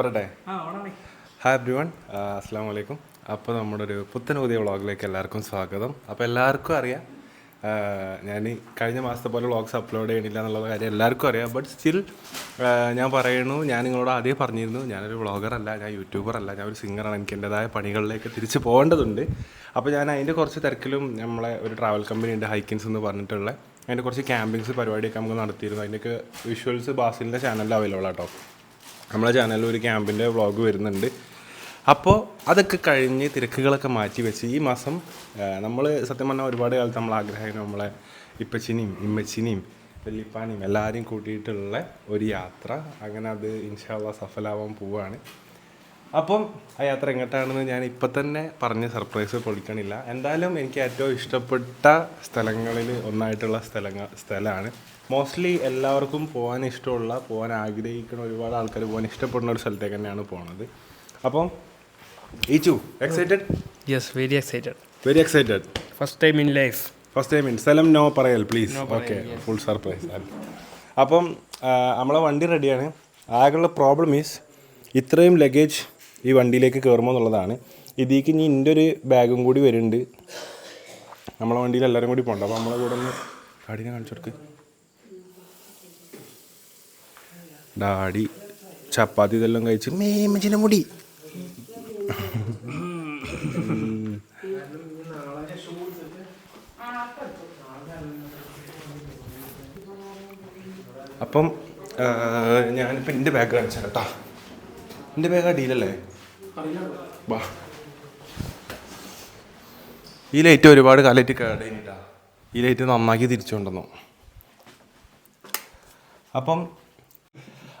ഓണാണേ hi every one അസ്സാം വലൈക്കും അപ്പോൾ നമ്മുടെ ഒരു പുത്തൻ പുതിയ വ്ളോഗിലേക്ക് എല്ലാവർക്കും സ്വാഗതം. അപ്പോൾ എല്ലാവർക്കും അറിയാം ഞാൻ കഴിഞ്ഞ മാസത്തെ പോലെ വ്ളോഗ്സ് അപ്ലോഡ് ചെയ്യണില്ല എന്നുള്ള കാര്യം എല്ലാവർക്കും അറിയാം. ബട്ട് സ്റ്റിൽ ഞാൻ പറയുന്നു ഞാൻ നിങ്ങളോട് ആദ്യം പറഞ്ഞിരുന്നു ഞാനൊരു വ്ളോഗറല്ല ഞാൻ യൂട്യൂബറല്ല ഞാൻ ഒരു സിംഗറാണ് എനിക്ക് എന്റെതായ പണികളിലേക്ക് തിരിച്ച് പോകേണ്ടതുണ്ട്. അപ്പോൾ ഞാൻ അതിന്റെ കുറച്ച് തിരക്കിലും നമ്മളെ ഒരു ട്രാവൽ കമ്പനി ഉണ്ട് ഹൈക്കിൻസ് എന്ന് പറഞ്ഞിട്ടുള്ള അതിന്റെ കുറച്ച് ക്യാമ്പിങ്സ് പരിപാടിയൊക്കെ നമുക്ക് നടത്തിയിരുന്നു. അതിന്റെയൊക്കെ വിഷ്വൽസ് ബാസിലിന്റെ ചാനലിൽ അവൈലബിൾ ആട്ടോ. നമ്മളെ ചാനലിൽ ഒരു ക്യാമ്പിന്റെ വ്ളോഗ് വരുന്നുണ്ട്. അപ്പോൾ അതൊക്കെ കഴിഞ്ഞ് തിരക്കുകളൊക്കെ മാറ്റി വെച്ച് ഈ മാസം നമ്മൾ സത്യം പറഞ്ഞാൽ ഒരുപാട് കാലത്ത് നമ്മൾ ആഗ്രഹം നമ്മളെ ഇപ്പച്ചിനെയും ഇമ്മച്ചിനെയും വല്യപ്പാനെയും എല്ലാവരെയും കൂട്ടിയിട്ടുള്ള ഒരു യാത്ര. അങ്ങനെ അത് ഇൻഷാല്ല സഫലാവാൻ പോവുകയാണ് അപ്പം ആ യാത്ര എങ്ങോട്ടാണെന്ന് ഞാൻ ഇപ്പം തന്നെ പറഞ്ഞ് സർപ്രൈസ് പൊളിക്കണില്ല. എന്തായാലും എനിക്ക് ഏറ്റവും ഇഷ്ടപ്പെട്ട സ്ഥലങ്ങളിൽ ഒന്നായിട്ടുള്ള സ്ഥലങ്ങൾ സ്ഥലമാണ് മോസ്റ്റ്ലി എല്ലാവർക്കും പോകാൻ ഇഷ്ടമുള്ള പോകാൻ ആഗ്രഹിക്കുന്ന ഒരുപാട് ആൾക്കാർ പോകാൻ ഇഷ്ടപ്പെടുന്ന ഒരു സ്ഥലത്തേക്ക് തന്നെയാണ് പോണത്. അപ്പം ഈച്ചു excited yes very excited very excited first time in life first time in സ്ഥലം നോ പറയൽ പ്ലീസ് ഓക്കെ ഫുൾ സർപ്രൈസ് അപ്പം നമ്മളെ വണ്ടി റെഡിയാണ് ആകെയുള്ള പ്രോബ്ലം ഈസ് ഇത്രയും ലഗേജ് ഈ വണ്ടിയിലേക്ക് കയറുമ്പോൾ എന്നുള്ളതാണ്. ഇതിലേക്ക് ഇനി എന്റെ ഒരു ബാഗും കൂടി വരുന്നുണ്ട്. നമ്മളെ വണ്ടിയിൽ എല്ലാവരും കൂടി പോകണ്ട അപ്പോൾ നമ്മളെ കൂടെ ഒന്ന് കാടിനെ കാണിച്ചു കൊടുക്ക്. ഡാഡി ചപ്പാത്തി ഇതെല്ലാം കഴിച്ച് മേമച്ചിന്റെ മുടി. അപ്പം ഞാനിപ്പോൾ എന്റെ ബാഗ് കാണിച്ചു കേട്ടോ. എന്റെ ബാഗ് അടിയിലല്ലേ വാ. ഈ ലൈറ്റ് ഒരുപാട് കാലമായിട്ട് കേടായിട്ടാ ഈ ലൈറ്റ് നന്നാക്കി തിരിച്ചു കൊണ്ടുവന്നു അപ്പം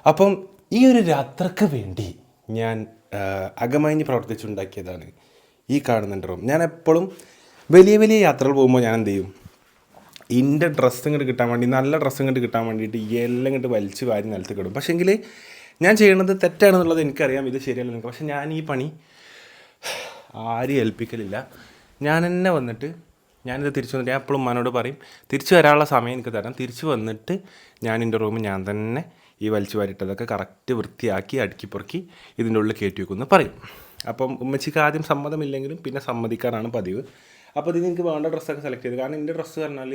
അപ്പം ഈ ഒരു യാത്രയ്ക്ക് വേണ്ടി ഞാൻ അകമഴിഞ്ഞ് പ്രവർത്തിച്ചുണ്ടാക്കിയതാണ് ഈ കാണുന്നുണ്ട് റൂം. ഞാൻ എപ്പോഴും വലിയ വലിയ യാത്രകൾ പോകുമ്പോൾ ഞാൻ എന്ത് ചെയ്യും? എന്റെ ഡ്രസ്സ് ഇങ്ങോട്ട് കിട്ടാൻ വേണ്ടി നല്ല ഡ്രസ്സ് ഇങ്ങോട്ട് കിട്ടാൻ വേണ്ടിയിട്ട് എല്ലാം ഇങ്ങോട്ട് വലിച്ച് വാരി നിലത്ത് കിടും. പക്ഷേങ്കിൽ ഞാൻ ചെയ്യണത് തെറ്റാണെന്നുള്ളത് എനിക്കറിയാം ഇത് ശരിയല്ല എനിക്ക് പക്ഷേ ഞാൻ ഈ പണി ആരും ഏൽപ്പിക്കലില്ല. ഞാൻ തന്നെ വന്നിട്ട് ഞാനിത് തിരിച്ചു വന്നിട്ട് ഞാൻ എപ്പോഴും ഉമ്മാനോട് പറയും തിരിച്ചു വരാനുള്ള സമയം എനിക്ക് തരാം തിരിച്ചു വന്നിട്ട് ഞാൻ എന്റെ റൂമിൽ ഞാൻ തന്നെ ഈ വലിച്ചു വാരിട്ടതൊക്കെ കറക്റ്റ് വൃത്തിയാക്കി അടുക്കി പൊറുക്കി ഇതിന്റെ ഉള്ളിൽ കയറ്റി വെക്കുമെന്ന് പറയും. അപ്പം ഉമ്മച്ചിക്ക് ആദ്യം സമ്മതമില്ലെങ്കിലും പിന്നെ സമ്മതിക്കാറാണ് പതിവ്. അപ്പോൾ ഇതിന് എനിക്ക് വേണ്ട ഡ്രസ്സൊക്കെ സെലക്ട് ചെയ്ത്. കാരണം എന്റെ ഡ്രസ്സ് പറഞ്ഞാൽ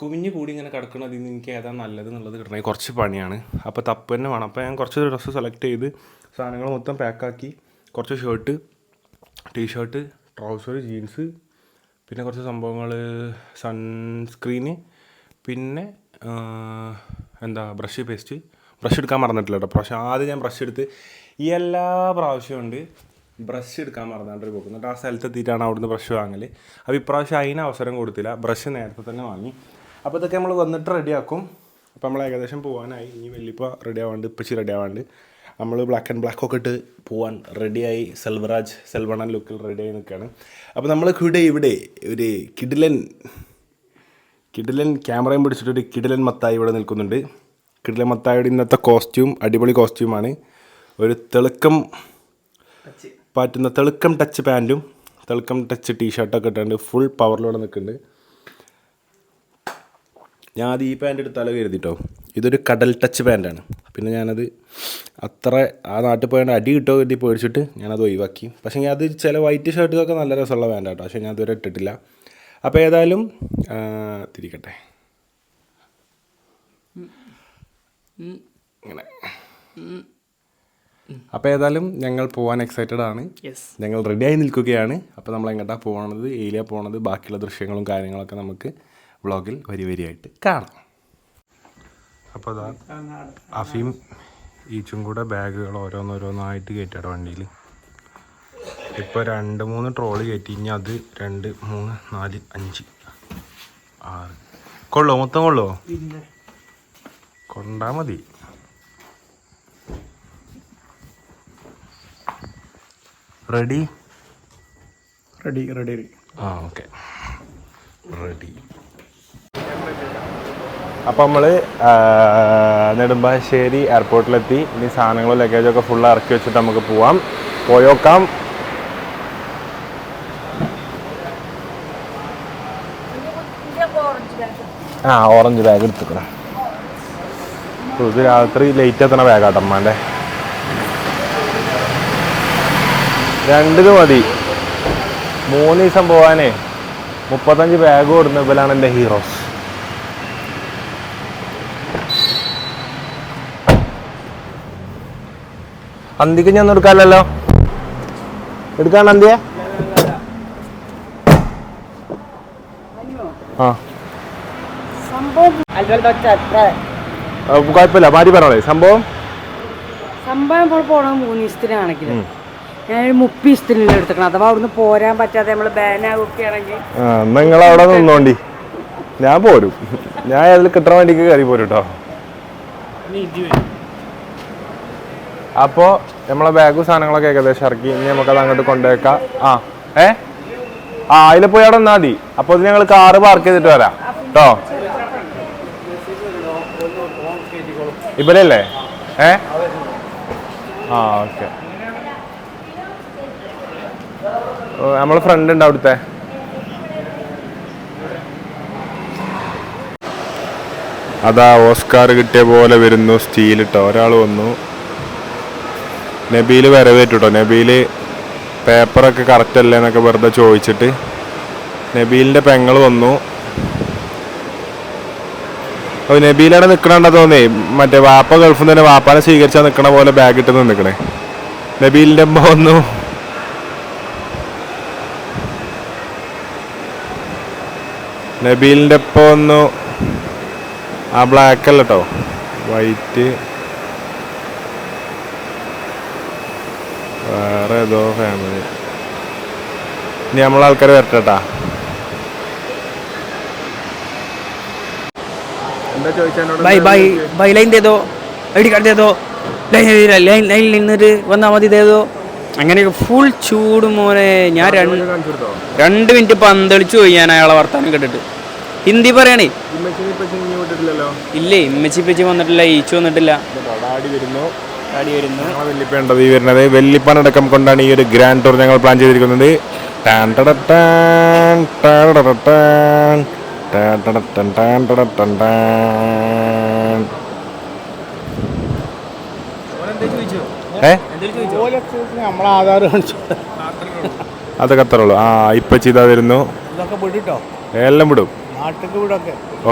കുഞ്ഞു കൂടി ഇങ്ങനെ കിടക്കണതിൽ നിന്ന് എനിക്ക് ഏതാ നല്ലത് എന്നുള്ളത് കിട്ടണമെങ്കിൽ കുറച്ച് പണിയാണ്. അപ്പോൾ തപ്പ് തന്നെ വേണം. അപ്പോൾ ഞാൻ കുറച്ച് ഡ്രസ്സ് സെലക്ട് ചെയ്ത് സാധനങ്ങൾ മൊത്തം പാക്കാക്കി കുറച്ച് ഷർട്ട് ടീഷർട്ട് ട്രൗസർ ജീൻസ് പിന്നെ കുറച്ച് സംഭവങ്ങൾ സൺസ്ക്രീന് പിന്നെ എന്താ ബ്രഷ് പേസ്റ്റ് ബ്രഷ് എടുക്കാൻ മറന്നിട്ടില്ല കേട്ടോ പക്ഷേ ആദ്യം ഞാൻ ബ്രഷ് എടുത്ത് ഈ എല്ലാ പ്രാവശ്യവും ഉണ്ട് ബ്രഷ് എടുക്കാൻ മറന്നാണ്ട് ഒരു പോക്ക് എന്നിട്ട് ആ സ്ഥലത്ത് എത്തിയിട്ടാണ് അവിടുന്ന് ബ്രഷ് വാങ്ങൽ അപ്പോൾ ഇപ്രാവശ്യം അതിന് അവസരം കൊടുത്തില്ല. ബ്രഷ് നേരത്തെ തന്നെ വാങ്ങി. അപ്പോൾ ഇതൊക്കെ നമ്മൾ വന്നിട്ട് റെഡിയാക്കും അപ്പോൾ നമ്മൾ ഏകദേശം പോകാനായി ഇനി വലിയപ്പോൾ റെഡി ആവാണ്ട് ഇപ്പച്ചി റെഡി ആവാണ്ട്. നമ്മൾ ബ്ലാക്ക് ആൻഡ് ബ്ലാക്ക് ഒക്കെ ഇട്ട് പോവാൻ റെഡിയായി സെൽവറാജ് സെൽവണൻ ലുക്കിൽ റെഡിയായി നിൽക്കുകയാണ് അപ്പോൾ നമ്മൾ ഇവിടെ ഇവിടെ ഒരു കിഡിലൻ കിഡിലൻ ക്യാമറയും പിടിച്ചിട്ടൊരു കിടിലൻ മത്തായി ഇവിടെ നിൽക്കുന്നുണ്ട്. കിടിലൻ മത്തായിയുടെ ഇന്നത്തെ കോസ്റ്റ്യൂം അടിപൊളി കോസ്റ്റ്യൂമാണ് ഒരു തെളുക്കം പറ്റുന്ന തെളുക്കം ടച്ച് പാന്റും തെളുക്കം ടച്ച് ടീഷർട്ടൊക്കെ ഇട്ടുണ്ട് ഫുൾ പവറിലൂടെ നിൽക്കുന്നുണ്ട്. ഞാൻ ആദ്യം ഈ പാന്റ് എടുത്താലോ കരുതിട്ടോ? ഇതൊരു കടൽ ടച്ച് പാന്റാണ് പിന്നെ ഞാനത് അത്ര ആ നാട്ടിൽ പോയാണ്ട് അടി കിട്ടോ കരുതി പേടിച്ചിട്ട് ഞാനത് ഒഴിവാക്കി. പക്ഷേ ഞാൻ അത് ചില വൈറ്റ് ഷർട്ടുകൾക്ക് നല്ല രസമുള്ള പാന്റാട്ടോ പക്ഷേ ഞാൻ അതുവരെ ഇട്ടിട്ടില്ല. അപ്പോൾ ഏതായാലും തിരിക്കട്ടെ. ഇങ്ങനെ. അപ്പോൾ ഏതായാലും ഞങ്ങൾ പോകാൻ എക്സൈറ്റഡ് ആണ്. യെസ് ഞങ്ങൾ റെഡിയായി നിൽക്കുകയാണ്. അപ്പോൾ നമ്മൾ എങ്ങോട്ടാണ് പോകണത് ഏരിയ പോകണത് ബാക്കിയുള്ള ദൃശ്യങ്ങളും കാര്യങ്ങളൊക്കെ നമുക്ക് വ്ളോഗിൽ വരി വരിയായിട്ട് കാണാം. അപ്പോൾ അതാ അഫീം ഈച്ചും കൂടെ ബാഗുകൾ ഓരോന്നോരോന്നായിട്ട് കയറ്റാട് വണ്ടിയിൽ ഇപ്പോൾ രണ്ട് മൂന്ന് ട്രോളി കയറ്റി ഇനി അത് രണ്ട് മൂന്ന് നാല് അഞ്ച് ആറ്. കൊള്ളോ? മൊത്തം കൊള്ളോ? കൊണ്ടാ മതി. റെഡി റെഡി റെഡി ആ ഓക്കെ. റെഡി അപ്പം നമ്മൾ നെടുമ്പാശ്ശേരി എയർപോർട്ടിലെത്തി ഇനി സാധനങ്ങളും ലഗേജൊക്കെ ഫുള്ള് ഇറക്കി വെച്ചിട്ട് നമുക്ക് പോവാം. പോയോക്കാം. ആ ഓറഞ്ച് ബാഗ് എടുത്തുക്കണം. ഇത് രാത്രി ലേറ്റ് എത്തണ ബാഗാട്ടോ അമ്മാന്റെ രണ്ടിത് മതി. മൂന്ന് ദിവസം പോവാനേ മുപ്പത്തഞ്ച് ബാഗ് കൊടുക്കുന്ന ഇവലാണ് എന്റെ ഹീറോസ് അന്തിക്ക് ഞാൻ എടുക്കാമല്ലോ എടുക്കാണ് അന്തിയെ? ആ സംഭവം അല്ലല്ലോ അത്ര ആ, കുഴപ്പമില്ല. മാറ്റി പറഞ്ഞോളേ. സംഭവം? സംഭവം ഇപ്പോൾ പോണത് മൂന്ന് ദിവസത്തിനാണെങ്കിൽ ഞാനൊരു മുപ്പത് ദിവസത്തിനുള്ള എടുത്തേക്കണം അഥവാ അവിടുന്ന് പോരാൻ പറ്റാതെ നമ്മൾ ബാനാകൊക്കെ ആണെങ്കിൽ നിങ്ങൾ അവിടെ നിന്നോണ്ടി. ഞാൻ പോരും. ഞാൻ അതിൽ കിട്ടാൻ വേണ്ടിക്ക് കയറി പോരും കേട്ടോ അപ്പോൾ നമ്മളെ ബാഗും സാധനങ്ങളൊക്കെ ഏകദേശം ഇറക്കി. ഇനി നമുക്കത് അങ്ങോട്ട് കൊണ്ടുവയ്ക്കാം ആ ഏ? ആ അതിൽ പോയി അവിടെ നിന്നാൽ മതി. അപ്പോൾ ഇത് ഞങ്ങൾ കാറ് പാർക്ക് ചെയ്തിട്ട് വരാം. കേട്ടോ ഇവരല്ലേ? ഏ? ആ ഓക്കെ. നമ്മളെ ഫ്രണ്ട് ഉണ്ട് അവിടുത്തെ. അതാ ഓസ്കാർ കിട്ടിയ പോലെ വരുന്നു സ്റ്റീൽ ഇട്ടോ. ഒരാൾ വന്നു. നബീൽ വരവേറ്റു കേട്ടോ നബീൽ പേപ്പറൊക്കെ കറക്റ്റ് അല്ലേ എന്നൊക്കെ വെറുതെ ചോദിച്ചിട്ട്. നബീലിന്റെ പെങ്ങൾ വന്നു. ഓ നബീലാണ് നിൽക്കണണ്ട തോന്നേ. മറ്റേ വാപ്പ ഗൾഫിൽ നിന്ന് തന്നെ വാപ്പാനെ സ്വീകരിച്ചാൽ നിൽക്കണ പോലെ ബാഗ് ഇട്ട് നിൽക്കണേ നബീലിന്റെ അമ്മ വന്നു. നബീലിന്റെ ഒപ്പം വന്നു. ആ ബ്ലാക്ക് അല്ല കേട്ടോ വൈറ്റ് വേറെ ഏതോ ഫാമിലി ഇനി നമ്മളെ ആൾക്കാർ വരട്ടെ കേട്ടാ എന്താ ചോദിച്ചാൽ ബൈ ബൈ ബൈ ലൈൻ തേതോ? ഐ ഡി കാർഡ് തേതോ? ലൈൻ ലൈൻ ലൈനിൽ നിന്നിട്ട് വന്നാൽ മതി തേതോ? അങ്ങനെയൊക്കെ ഫുൾ ചൂട് മോനെ. ഞാൻ രണ്ട് മിനിറ്റ് പന്തളിച്ചു പോയി ഞാൻ അയാളെ വർത്താനം കേട്ടിട്ട്. ഹിന്ദി പറയണേ. ഇല്ലേ ഇമ്മച്ചി പച്ചി വന്നിട്ടില്ല ഈച്ചു വന്നിട്ടില്ല. വെല്ലിപ്പേണ്ടത് ഈ വരുന്നത്. വെല്ലിപ്പനടക്കം കൊണ്ടാണ് ഈ ഒരു ഗ്രാൻഡ് ടൂർ ഞങ്ങൾ പ്ലാൻ ചെയ്തിരിക്കുന്നത്. ടാൻ ടാൻ ടാൻ ടാൻ. അതൊക്കെ അത്ര ഉള്ളു ആ ഇപ്പൊ ചെയ്താ വരുന്നു എല്ലാം വിടും.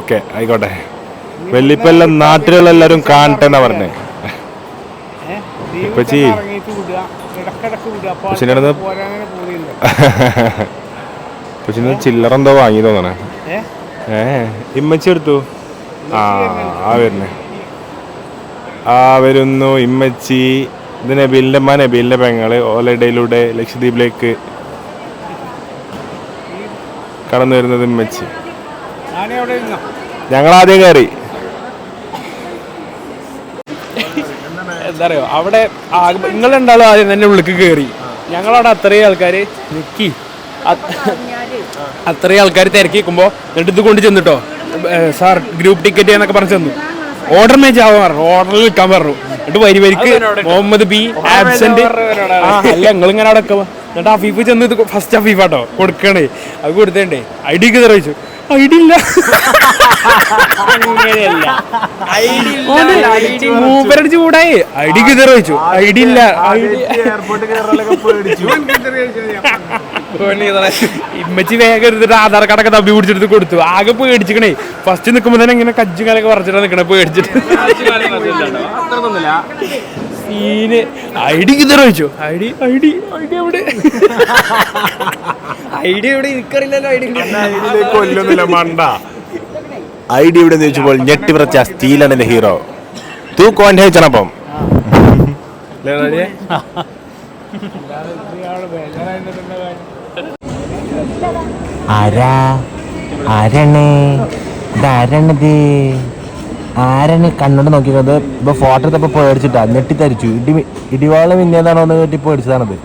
ഓക്കെ ആയിക്കോട്ടെ. വെല്ലിപ്പെല്ലാം നാട്ടിലുള്ള എല്ലാരും കാണട്ടെ എന്നാ പറഞ്ഞേ വിടുക. അപ്പോൾ പക്ഷെ ചില്ലറ എന്തോ വാങ്ങി തോന്നണേ. ഏ ഇമ്മച്ചി ആ ആ വരുന്നേ. ആ വരുന്നു ഇമ്മച്ചി. ഇത് നബീലിന്റെ അമ്മ നബീലിന്റെ പെങ്ങൾ. ഓലയിടയിലൂടെ ലക്ഷദ്വീപിലേക്ക് കടന്നു വരുന്നത് ഇമ്മച്ചി. ഞങ്ങൾ ആദ്യം കയറി എന്താ പറയുക അവിടെ നിങ്ങൾ ആദ്യം തന്നെ ഉള്ളിക്ക് കയറി ഞങ്ങളവിടെ അത്രയും ആൾക്കാർ നിക്കി. അത്രയും ആൾക്കാർ തിരക്കിക്കുമ്പോൾ എന്നിട്ട് ഇത് കൊണ്ട് ചെന്നിട്ടോ? സാർ ഗ്രൂപ്പ് ടിക്കറ്റ് എന്നൊക്കെ പറഞ്ഞു ചെന്നു. ഓർഡർ മേച്ച് ആവാൻ പറഞ്ഞു. ഓർഡറിൽ നിൽക്കാൻ പറഞ്ഞു. എന്നിട്ട് വരി വരിക്ക് മുഹമ്മദ് ബി ആബ്സെന്റ് അല്ല നിങ്ങൾ ഇങ്ങനെ അവിടെ എന്നിട്ട് അഫീഫ് ചെന്ന് ഇത് ഫസ്റ്റ് അഫീഫാട്ടോ കൊടുക്കണേ. അത് കൊടുത്തേണ്ടേ. ഐ ഡി ഒക്കെ ചോദിച്ചു ഐ ഡി ഐഡി മൂപ്പരടിച്ച് കൂടായി ഐഡി ഇല്ല. ഇമ്മച്ചി വേഗം എടുത്തിട്ട് ആധാർ കാർഡൊക്കെ തപ്പി പിടിച്ചെടുത്ത് കൊടുത്തു. ആകെ പേടിച്ചിക്കണേ. ഫസ്റ്റ് നിൽക്കുമ്പോ തന്നെ ഇങ്ങനെ കജ്ജും കാലൊക്കെ പറിച്ചിട്ടാണ് നിക്കണേ പേടിച്ചിട്ട്. സീന് ഐ ഡി കിതറ വെച്ചു. I D I D I D എവിടെ ഐ ഡി എവിടെ എനിക്കറിയില്ലല്ലോ ഐ ഡി കൊല്ലുന്നില്ല മണ്ട. ഐ ഡി ഇവിടെ ചോദിച്ചപ്പോൾ ഞെട്ടി പറച്ച സ്റ്റീലാണ് എന്റെ ഹീറോ തൂക്കോൻ ഹേച്ചനപ്പം ആരാ? ആരാണ്? ഇതാരാണിത്? ആരാണ് കണ്ണോട് നോക്കിയത് ഇപ്പൊ ഫോട്ടോ എടുത്തപ്പോ പേടിച്ചിട്ടാ. ഞെട്ടിത്തരിച്ചു. ഇടി ഇടിവാൾ മിന്നിയതാണോ എന്ന് കേട്ടി പേടിച്ചതാണത്.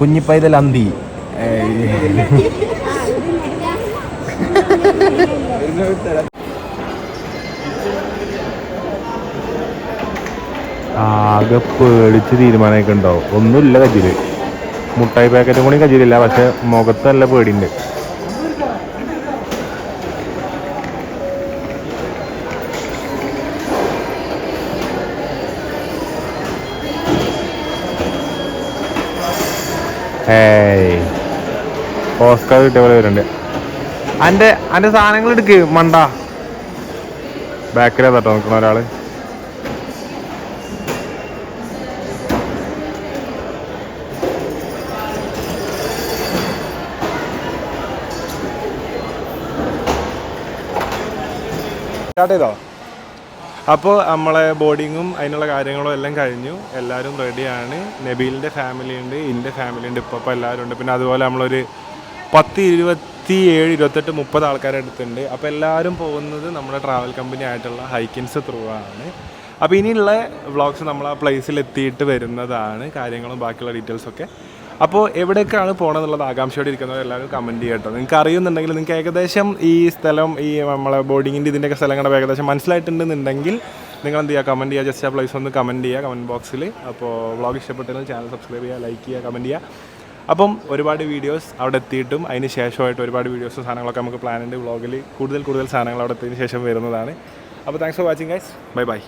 കുഞ്ഞിപ്പൈതൽ അന്തി. ആകെ പേടിച്ച് തീരുമാനമൊക്കെ ഉണ്ടാവും. ഒന്നുമില്ല കജിൽ. മുട്ടായി പാക്കറ്റും കൂടി കജിലില്ല. പക്ഷെ മുഖത്ത് നല്ല പേടിയുണ്ട്. ഏയ്. ഓസ്കാർ കിട്ടിയ പോലെ വരുന്നുണ്ട്. അന്റെ അന്റെ സാധനങ്ങൾ എടുക്ക് മണ്ട. ബാക്കിലാ തട്ടോ നോക്കണ ഒരാൾ? സ്റ്റാർട്ട് ചെയ്തോ? അപ്പോൾ നമ്മളെ ബോർഡിങ്ങും അതിനുള്ള കാര്യങ്ങളും എല്ലാം കഴിഞ്ഞു. എല്ലാവരും റെഡിയാണ്. നബീലിന്റെ ഫാമിലി ഉണ്ട് എന്റെ ഫാമിലി ഉണ്ട്. ഇപ്പോൾ എല്ലാവരും ഉണ്ട്. പിന്നെ അതുപോലെ നമ്മളൊരു പത്ത് ഇരുപത്തി ഏഴ് ഇരുപത്തെട്ട് മുപ്പത് ആൾക്കാരെ അടുത്തുണ്ട്. അപ്പോൾ എല്ലാവരും പോകുന്നത് നമ്മുടെ ട്രാവൽ കമ്പനി ആയിട്ടുള്ള ഹൈക്കിൻസ് ത്രൂ ആണ്. അപ്പോൾ ഇനിയുള്ള വ്ളോഗ്സ് നമ്മൾ ആ പ്ലേസിൽ എത്തിയിട്ട് വരുന്നതാണ്. കാര്യങ്ങളും ബാക്കിയുള്ള ഡീറ്റെയിൽസ് ഒക്കെ അപ്പോൾ എവിടേക്കാണ് പോകണമെന്നുള്ളത് ആകാംക്ഷയോടെ ഇരിക്കുന്നത് എല്ലാവരും കമന്റ് ചെയ്യട്ടോ. നിങ്ങൾക്ക് അറിയുന്നുണ്ടെങ്കിൽ നിങ്ങൾക്ക് ഏകദേശം ഈ സ്ഥലം ഈ നമ്മളെ ബോർഡിങ്ങിന്റെ ഇതിന്റെയൊക്കെ സ്ഥലങ്ങളുടെ ഏകദേശം മനസ്സിലായിട്ടുണ്ടെന്നുണ്ടെങ്കിൽ നിങ്ങൾ എന്ത് ചെയ്യുക? കമന്റ് ചെയ്യുക. ജസ്റ്റ് ആ പ്ലേസ് ഒന്ന് കമന്റ് ചെയ്യുക കമന്റ് ബോക്സിൽ അപ്പോൾ വ്ളോഗ് ഇഷ്ടപ്പെട്ടെങ്കിൽ ചാനൽ സബ്സ്ക്രൈബ് ചെയ്യുക ലൈക്ക് ചെയ്യുക കമന്റ് ചെയ്യുക. അപ്പം ഒരുപാട് വീഡിയോസ് അവിടെ എത്തിയിട്ടും അതിന് ശേഷമായിട്ട് ഒരുപാട് വീഡിയോസും സാധനങ്ങളൊക്കെ നമുക്ക് പ്ലാൻ ഉണ്ട്. വ്ളോഗിൽ കൂടുതൽ കൂടുതൽ സാധനങ്ങൾ അവിടെ എത്തിയതിന് ശേഷം വരുന്നതാണ്. അപ്പോൾ thanks for watching guys bye bye